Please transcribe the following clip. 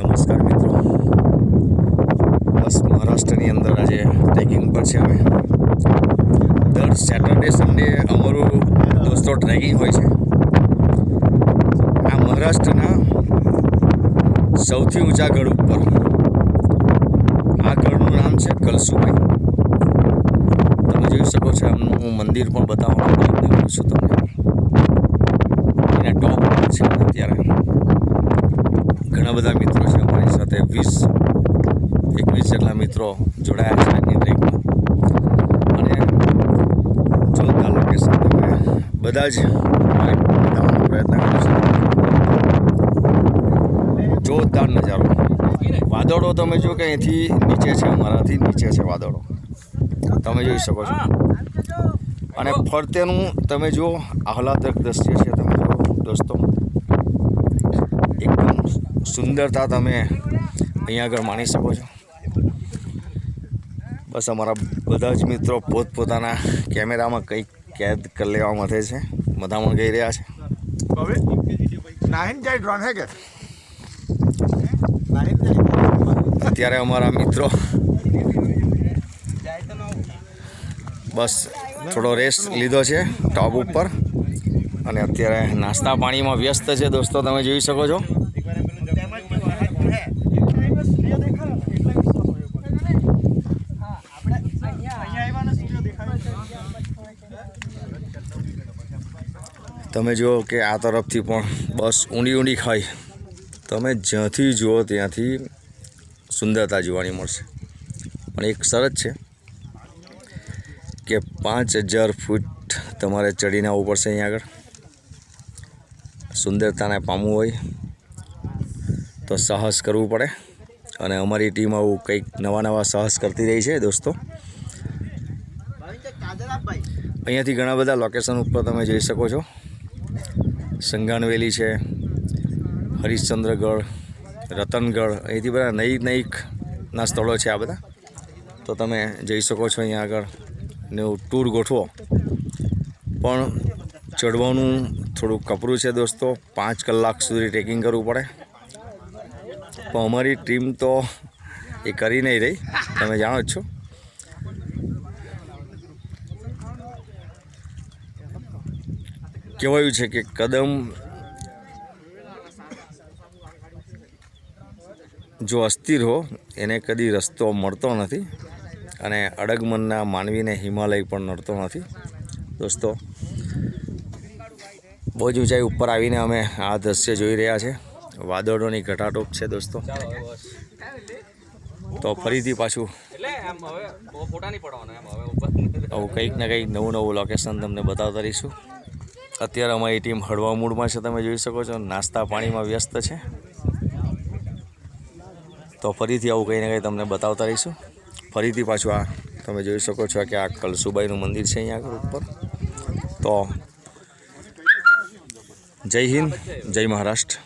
નમસ્કાર મિત્રો. બસ મહારાષ્ટ્રની અંદર આજે ટ્રેકિંગ પર છે અમે દર સેટરડે સન્ડે અમારું દોસ્તો ટ્રેકિંગ હોય છે. આ મહારાષ્ટ્રના સૌથી ઊંચા ગઢ ઉપર. આ ગઢનું નામ છે કલસુભાઈ. તમે જોઈ શકો છો આમનું મંદિર પણ બતાવવાનો પ્રયત્ન કરું છું તમને. એના ટોપ છે અત્યારે. ઘણા બધા મિત્રો છે અમારી સાથે. વીસ, એકવીસ જેટલા મિત્રો જોડાયા છે આજની ટ્રેકમાં અને જો તાલુકે સાથે બધા જ બતાવવાનો પ્રયત્ન કરું છું. જોરદાર નજારો. વાદળો તમે જો કે અહીંથી નીચે છે, અમારાથી નીચે છે વાદળો. તમે જોઈ શકો છો. અને ફરતેનું તમે જુઓ આહલાદક દ્રશ્ય છે, તમે જો દોસ્તો. સુંદરતા તમે અહીંયા આગળ માણી શકો છો. બસ અમારા બધા જ મિત્રો પોતપોતાના કેમેરામાં કંઈક કેદ કરી લેવા માટે છે. બધામાં ગઈ રહ્યા છે. અત્યારે અમારા મિત્રો બસ થોડો રેસ્ટ લીધો છે ટોપ ઉપર. અને અત્યારે નાસ્તા પાણીમાં વ્યસ્ત છે. દોસ્તો તમે જોઈ શકો છો. તમે જુઓ કે આ તરફથી પણ બસ ઊંડી ઊંડી ખાઈ. તમે જ્યાંથી જુઓ ત્યાંથી સુંદરતા જોવાની મળશે. પણ એક શરત છે કે પાંચ હજાર ફૂટ તમારે ચડીને આવવું પડશે અહીંયા આગળ. સુંદરતાને પામવું હોય તો સાહસ કરવું પડે. અને અમારી ટીમ આવું કંઈક નવા નવા સાહસ કરતી રહી છે દોસ્તો. અહીંયાથી ઘણા બધા લોકેશન ઉપર તમે જઈ શકો છો. સંગાનવેલી છે, હરિશ્ચંદ્રગઢ, રતનગઢ, અહીંથી બધા નઈ નઈકના સ્થળો છે આ બધા. તો તમે જઈ શકો છો અહીંયા આગળ ને ટૂર ગોઠવો. પણ ચડવાનું થોડું કપરું છે દોસ્તો, પાંચ કલાક સુધી ટ્રેકિંગ કરવું પડે. પણ અમારી ટીમ તો એ કરી નહીં રહી. તમે જાણો જ છો. કહેવાયું છે કે કદમ જો અસ્થિર હો એને કદી રસ્તો મળતો નથી અને અડગમનના માનવીને હિમાલય પણ નડતો નથી. દોસ્તો બહુ જ ઊંચાઈ ઉપર આવીને અમે આ દ્રશ્ય જોઈ રહ્યા છે. વાદળોની ઘટાટોપ છે દોસ્તો. તો ફરીથી પાછું કંઈક ને કંઈક નવું નવું લોકેશન તમને બતાવતા રહીશું. અત્યારે અમારી ટીમ હળવા મૂડમાં છે, તમે જોઈ શકો છો. નાસ્તા પાણીમાં વ્યસ્ત છે. તો ફરીથી આવું કંઈ ને કંઈ તમને બતાવતા રહીશું. ફરીથી પાછું આ તમે જોઈ શકો છો કે આ કલસુબાઈનું મંદિર છે અહીંયા આગળ ઉપર. તો જય હિન્દ, જય મહારાષ્ટ્ર.